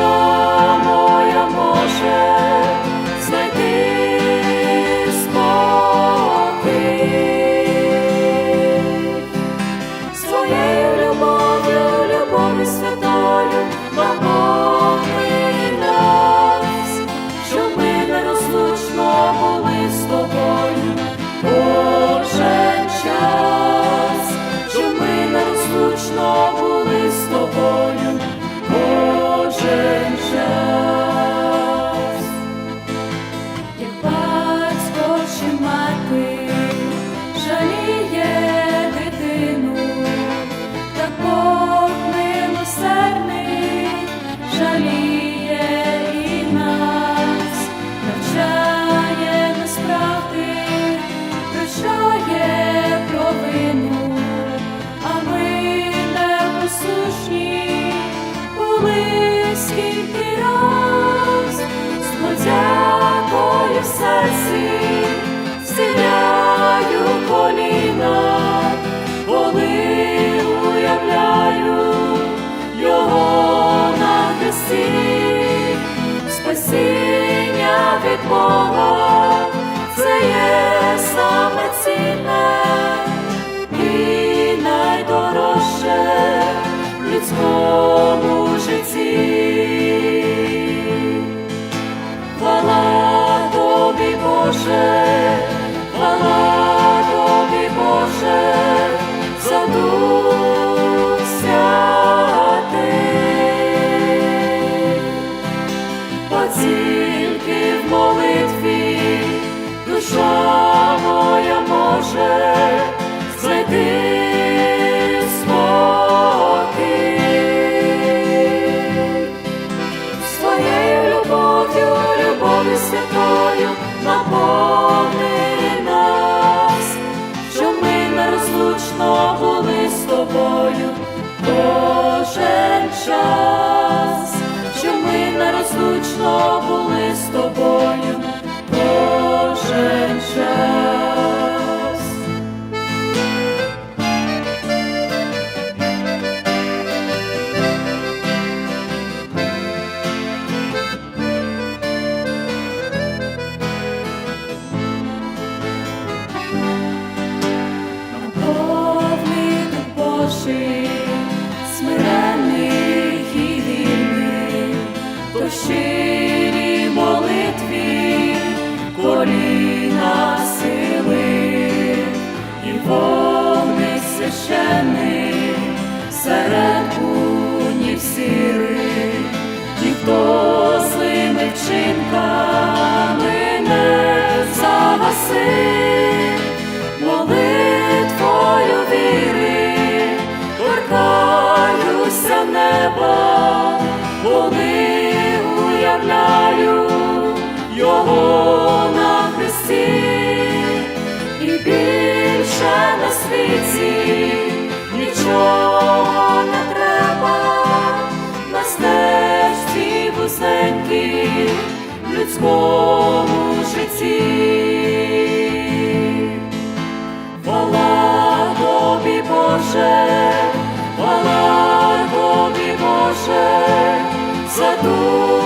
Oh. серці. see. щирі молитві коліна сили і повний священий серед. На Христі і більше на світі нічого не треба, на стежці вузенькі в людському Боже, Боже, за дух.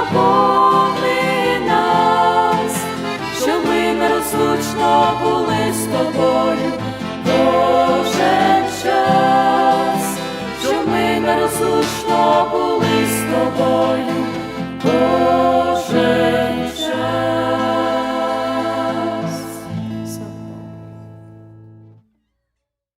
наповни нас, що ми нерозлучно були з тобою, Боже час, що ми нерозлучно були.